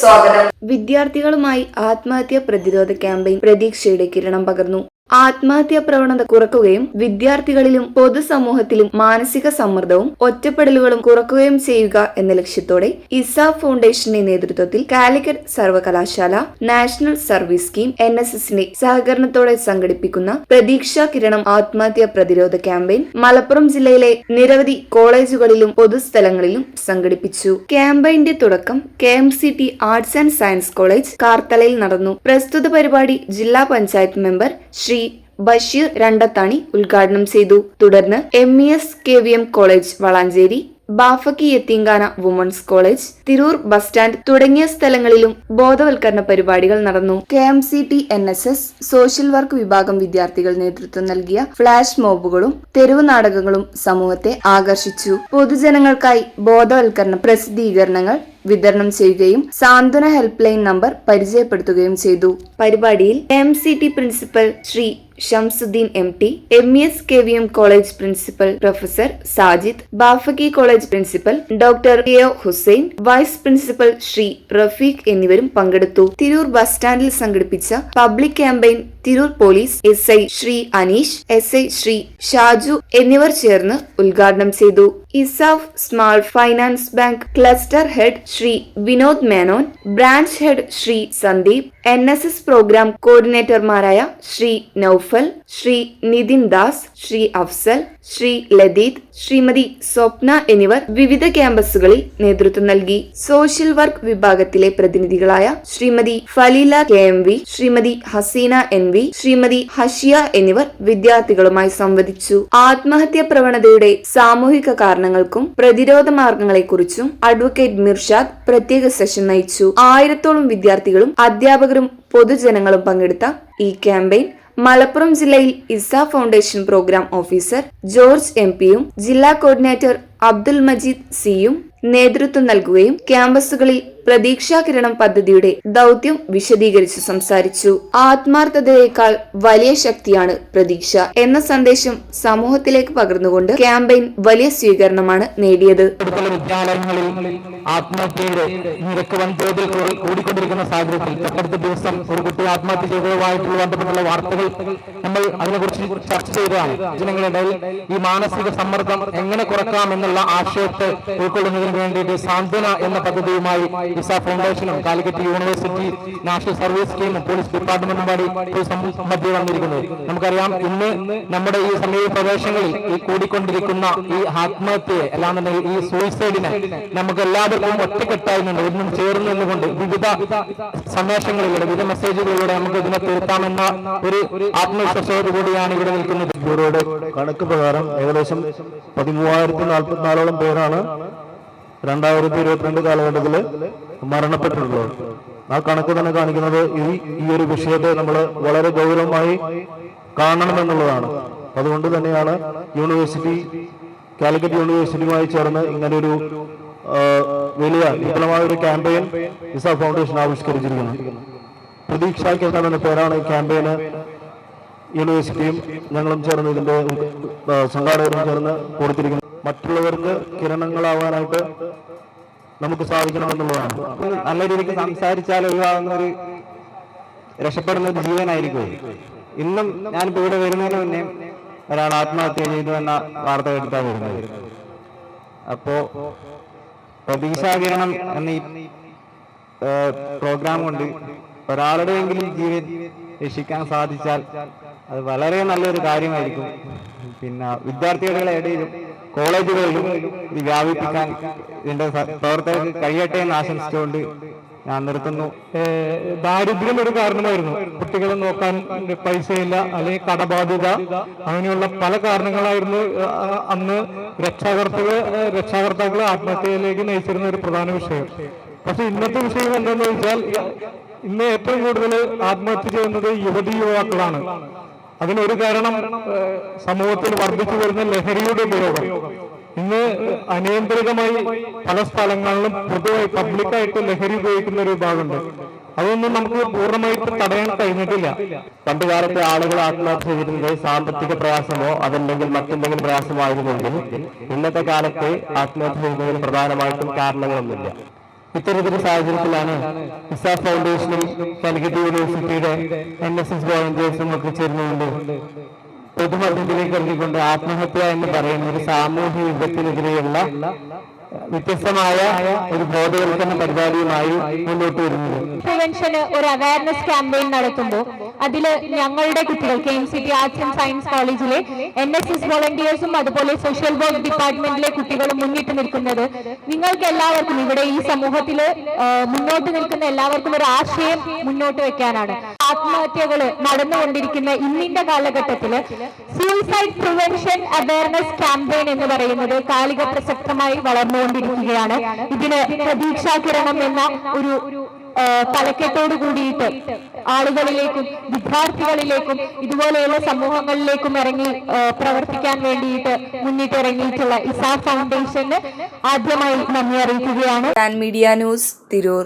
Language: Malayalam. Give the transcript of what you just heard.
സ്വാഗതം. വിദ്യാർത്ഥികളുമായി ആത്മഹത്യാ പ്രതിരോധ ക്യാമ്പയിൻ പ്രതീക്ഷയുടെ കിരണം പകർന്നു. ആത്മഹത്യാ പ്രവണത കുറക്കുകയും വിദ്യാർത്ഥികളിലും പൊതുസമൂഹത്തിലും മാനസിക സമ്മർദ്ദവും ഒറ്റപ്പെടലുകളും കുറക്കുകയും ചെയ്യുക എന്ന ലക്ഷ്യത്തോടെ ഇസ ഫൗണ്ടേഷന്റെ നേതൃത്വത്തിൽ കാലിക്കറ്റ് സർവകലാശാല national service scheme N S എസിന്റെ സഹകരണത്തോടെ സംഘടിപ്പിക്കുന്ന പ്രതീക്ഷാ കിരണം ആത്മഹത്യാ പ്രതിരോധ ക്യാമ്പയിൻ മലപ്പുറം ജില്ലയിലെ നിരവധി കോളേജുകളിലും പൊതുസ്ഥലങ്ങളിലും സംഘടിപ്പിച്ചു. ക്യാമ്പയിന്റെ തുടക്കം K M C T arts and science college കാർത്തലയിൽ നടന്നു. പ്രസ്തുത പരിപാടി ജില്ലാ പഞ്ചായത്ത് മെമ്പർ ശ്രീ ബഷീർ രണ്ടത്താണി ഉദ്ഘാടനം ചെയ്തു. തുടർന്ന് M E S K V M college Valanchery Bafakhy Yatheemkhana women's college Tirur bus stand തുടങ്ങിയ സ്ഥലങ്ങളിലും ബോധവൽക്കരണ പരിപാടികൾ നടന്നു. K M C T N S S social work വിഭാഗം വിദ്യാർത്ഥികൾ നേതൃത്വം നൽകിയ ഫ്ളാഷ് മോബുകളും തെരുവ് നാടകങ്ങളും സമൂഹത്തെ ആകർഷിച്ചു. പൊതുജനങ്ങൾക്കായി ബോധവൽക്കരണ പ്രസിദ്ധീകരണങ്ങൾ വിതരണം ചെയ്യുകയും സാന്ത്വന ഹെൽപ്പ് ലൈൻ നമ്പർ പരിചയപ്പെടുത്തുകയും ചെയ്തു. പരിപാടിയിൽ M C T principal Shri Shamsuddin M T M S K V M college principal professor Sajid Bafaki college principal doctor K Hussain vice principal Shri Rafeeq എന്നിവരും പങ്കെടുത്തു. തിരൂർ ബസ് സ്റ്റാൻഡിൽ സംഘടിപ്പിച്ച public campaign Tirur police S I Shri Aneesh S I Shri Shaju എന്നിവർ ചേർന്ന് ഉദ്ഘാടനം ചെയ്തു. ESAF small finance bank cluster head Shri Vinod Menon branch head Shri Sandeep N S S program കോർഡിനേറ്റർമാരായ Shri Noufal Shri Nithin Das Shri Afsal Shri Latheeth Shrimati Swapna എന്നിവർ വിവിധ ക്യാമ്പസുകളിൽ നേതൃത്വം നൽകി. സോഷ്യൽ വർക്ക് വിഭാഗത്തിലെ പ്രതിനിധികളായ Shrimati Faleela K M V Shrimati Haseena N V Shrimati Hashiya എന്നിവർ വിദ്യാർത്ഥികളുമായി സംവദിച്ചു. ആത്മഹത്യാ പ്രവണതയുടെ സാമൂഹിക കാരണങ്ങൾക്കും പ്രതിരോധ മാർഗങ്ങളെക്കുറിച്ചും അഡ്വക്കേറ്റ് മിർഷാദ് പ്രത്യേക സെഷൻ നയിച്ചു. ആയിരത്തോളം വിദ്യാർത്ഥികളും അധ്യാപകരും പൊതുജനങ്ങളും പങ്കെടുത്ത ഈ ക്യാമ്പയിൻ മലപ്പുറം ജില്ലയിൽ ESAF foundation program officer George M പിയും ജില്ലാ കോർഡിനേറ്റർ അബ്ദുൽ മജീദ് സിയും നേതൃത്വം നൽകുകയും ക്യാമ്പസുകളിൽ പ്രതീക്ഷാ കിരണം പദ്ധതിയുടെ ദൗത്യം വിശദീകരിച്ചു സംസാരിച്ചു. ആത്മാർത്ഥതയേക്കാൾ വലിയ ശക്തിയാണ് പ്രതീക്ഷ എന്ന സന്ദേശം സമൂഹത്തിലേക്ക് പകർന്നുകൊണ്ട് ക്യാമ്പയിൻ വലിയ സ്വീകരണമാണ് നേടിയത്. വിദ്യാലയങ്ങളിൽ ആത്മഹത്യയുടെ നിരക്ക് വൻതോതിൽ കൂടി- കൂടിക്കൊണ്ടിരിക്കുന്ന സാഹചര്യത്തിൽ തൊട്ടടുത്ത ദിവസം ഒരു കുട്ടി ആത്മഹത്യ ചെയ്തതുമായിട്ടുള്ള ബന്ധപ്പെട്ടുള്ള വാർത്തകൾ നമ്മൾ അതിനെക്കുറിച്ച് ചർച്ച ചെയ്തതാണ്. ജനങ്ങളിടയിൽ ഈ മാനസിക സമ്മർദ്ദം എങ്ങനെ കുറക്കാം ആശയത്തെ ഉൾക്കൊള്ളുന്നതിന് വേണ്ടിയിട്ട് സാന്ത്വന എന്ന പദ്ധതിയുമായി ഇസ ഫൗണ്ടേഷനും കാലിക്കറ്റ് യൂണിവേഴ്സിറ്റി നാഷണൽ സർവീസ് സ്കീമും പോലീസ് ഡിപ്പാർട്ട്മെന്റും വഴി ഒരു മധ്യ വന്നിരിക്കുന്നത് നമുക്കറിയാം ഇന്ന് നമ്മുടെ ഈ സമീപ പ്രദേശങ്ങളിൽ ഈ കൂടിക്കൊണ്ടിരിക്കുന്ന ഈ ആത്മഹത്യയെ അല്ലാന്നുണ്ടെങ്കിൽ ഈ സൂയിസൈഡിനെ നമുക്ക് എല്ലാവർക്കും ഒറ്റക്കെട്ടായി നിന്ന് ഒന്നും ചേർന്ന് നിന്നുകൊണ്ട് വിവിധ സന്ദേശങ്ങളിലൂടെ വിവിധ മെസ്സേജുകളിലൂടെ നമുക്ക് ഇതിനെ തീർക്കാമെന്ന ഒരു ആത്മവിശ്വാസത്തോടു കൂടിയാണ് ഇവിടെ നിൽക്കുന്നത്. ബ്യൂറോയുടെ കണക്ക് പ്രകാരം ഏകദേശം പതിമൂവായിരത്തി നാൽപ്പത്തിനാലോളം പേരാണ് രണ്ടായിരത്തി ഇരുപത്തിരണ്ട് കാലഘട്ടത്തിൽ മരണപ്പെട്ടിട്ടുള്ളത്. ആ കണക്ക് തന്നെ കാണിക്കുന്നത് ഈ ഈ ഒരു വിഷയത്തെ നമ്മൾ വളരെ ഗൗരവമായി കാണണമെന്നുള്ളതാണ്. അതുകൊണ്ട് തന്നെയാണ് യൂണിവേഴ്സിറ്റി കാലിക്കറ്റ് യൂണിവേഴ്സിറ്റിയുമായി ചേർന്ന് ഇങ്ങനൊരു ആ, വലിയ വിപുലമായ ഒരു ക്യാമ്പയിൻ ഇസ ഫൗണ്ടേഷൻ ആവിഷ്കരിച്ചിരിക്കുന്നത് പ്രതീക്ഷ കേന്ദ്രം എന്ന പേരാണ് ഈ ക്യാമ്പയിന് യൂണിവേഴ്സിറ്റിയും ഞങ്ങളും ചേർന്ന് ഇതിന്റെ സംഘാടകരും ചേർന്ന് കൊടുത്തിരിക്കുന്നത്. മറ്റുള്ളവർക്ക് കിരണങ്ങളാവാനായിട്ട് നമുക്ക് സാധിക്കണമെന്നുള്ളതാണ്. നല്ല രീതിക്ക് സംസാരിച്ചാൽ ഒഴിവാകുന്ന ഒരു രക്ഷപ്പെടുന്ന ഒരു ജീവനായിരിക്കും. ഇന്നും ഞാനിപ്പോ ഇവിടെ വരുന്നതിന് മുന്നേ ഒരാൾ ആത്മഹത്യ ചെയ്തു എന്ന വാർത്ത കേട്ടാ വരുന്നത്. അപ്പോ പ്രതീക്ഷാകിരണം എന്ന ഈ പ്രോഗ്രാം കൊണ്ട് ഒരാളുടെയെങ്കിലും ജീവൻ രക്ഷിക്കാൻ സാധിച്ചാൽ അത് വളരെ നല്ലൊരു കാര്യമായിരിക്കും. പിന്നെ വിദ്യാർത്ഥികളുടെ ഇടയിലും കോളേജുകളിലും ഇത് വ്യാപിപ്പിക്കാൻ ഇതിന്റെ പ്രവർത്തകർക്ക് കഴിയട്ടെ എന്ന് ആശംസിച്ചുകൊണ്ട് ഞാൻ നിർത്തുന്നു. ദാരിദ്ര്യം ഒരു കാരണമായിരുന്നു. കുട്ടികളെ നോക്കാൻ പൈസയില്ല അല്ലെങ്കിൽ കടബാധ്യത. അങ്ങനെയുള്ള പല കാരണങ്ങളായിരുന്നു അന്ന് രക്ഷാകർത്തകൾ രക്ഷാകർത്താക്കളെ ആത്മഹത്യയിലേക്ക് നയിച്ചിരുന്ന ഒരു പ്രധാന വിഷയം. പക്ഷെ ഇന്നത്തെ വിഷയം എന്താണെന്ന് വെച്ചാൽ ഇന്ന് ഏറ്റവും കൂടുതൽ ആത്മഹത്യ ചെയ്യുന്നത് യുവതി യുവാക്കളാണ്. അതിനൊരു കാരണം സമൂഹത്തിൽ വർദ്ധിച്ചു വരുന്ന ലഹരിയുടെ ഉപയോഗം. ഇന്ന് അനിയന്ത്രിതമായി പല സ്ഥലങ്ങളിലും പൊതുവായി പബ്ലിക്കായിട്ട് ലഹരി ഉപയോഗിക്കുന്ന ഒരു വിഭാഗമുണ്ട്. അതൊന്നും നമുക്ക് പൂർണമായിട്ട് തടയാൻ കഴിഞ്ഞിട്ടില്ല. പണ്ട് കാലത്തെ ആളുകൾ ആത്മഹത്യ ചെയ്തിരുന്നത് സാമ്പത്തിക പ്രയാസമോ അതല്ലെങ്കിൽ മറ്റെന്തെങ്കിലും പ്രയാസമോ ആയിരുന്നെങ്കിൽ ഇന്നത്തെ കാലത്ത് ആത്മഹത്യ ചെയ്യുന്നതിന് പ്രധാനമായിട്ടും കാരണങ്ങളൊന്നുമില്ല. ഇത്തരത്തിലൊരു സാഹചര്യത്തിലാണ് ഇസ ഫൗണ്ടേഷനും കാലിക്കറ്റ് യൂണിവേഴ്സിറ്റിയുടെ എൻ എസ് എസ് വോളണ്ടിയേഴ്സും ഒക്കെ ചേർന്നുകൊണ്ട് പൊതുമധ്യത്തിലേക്ക് ഇറങ്ങിക്കൊണ്ട് ആത്മഹത്യ എന്ന് പറയുന്ന ഒരു സാമൂഹ്യ വിപത്തിനെതിരെയുള്ള വ്യത്യസ്തമായ ഒരു ബോധവൽക്കരണ പരിപാടിയുമായി മുന്നോട്ട് വരുന്നത്. പ്രിവെൻഷന് ഒരു അവയർനെസ് ക്യാമ്പയിൻ നടത്തുമ്പോൾ അതിൽ ഞങ്ങളുടെ കുട്ടികൾ K M C T arts and science കോളേജിലെ എൻ എസ് എസ് വോളണ്ടിയേഴ്സും അതുപോലെ സോഷ്യൽ വർക്ക് ഡിപ്പാർട്ട്മെന്റിലെ കുട്ടികളും മുന്നിട്ട് നിൽക്കുന്നത് നിങ്ങൾക്ക് എല്ലാവർക്കും ഇവിടെ ഈ സമൂഹത്തിൽ മുന്നോട്ട് നിൽക്കുന്ന എല്ലാവർക്കും ഒരു ആശയം മുന്നോട്ട് വെക്കാനാണ്. ആത്മഹത്യകൾ നടന്നുകൊണ്ടിരിക്കുന്ന ഇന്നിന്റെ കാലഘട്ടത്തിൽ സൂയിസൈഡ് പ്രിവെൻഷൻ അവയർനെസ് ക്യാമ്പയിൻ എന്ന് പറയുന്നത് കാലിക പ്രസക്തമായി വളർന്നുകൊണ്ടിരിക്കുകയാണ്. ഇതിന് പ്രതീക്ഷാകിരണം എന്ന ഒരു തലക്കെട്ടോട് കൂടിയിട്ട് ആളുകളിലേക്കും വിദ്യാർത്ഥികളിലേക്കും ഇതുപോലെയുള്ള സമൂഹങ്ങളിലേക്കും ഇറങ്ങി പ്രവർത്തിക്കാൻ വേണ്ടിയിട്ട് മുന്നിട്ടിറങ്ങിയിട്ടുള്ള ഇസാ ഫൗണ്ടേഷന് ആദ്യമായി നന്ദി അറിയിക്കുകയാണ്. Media news Tirur.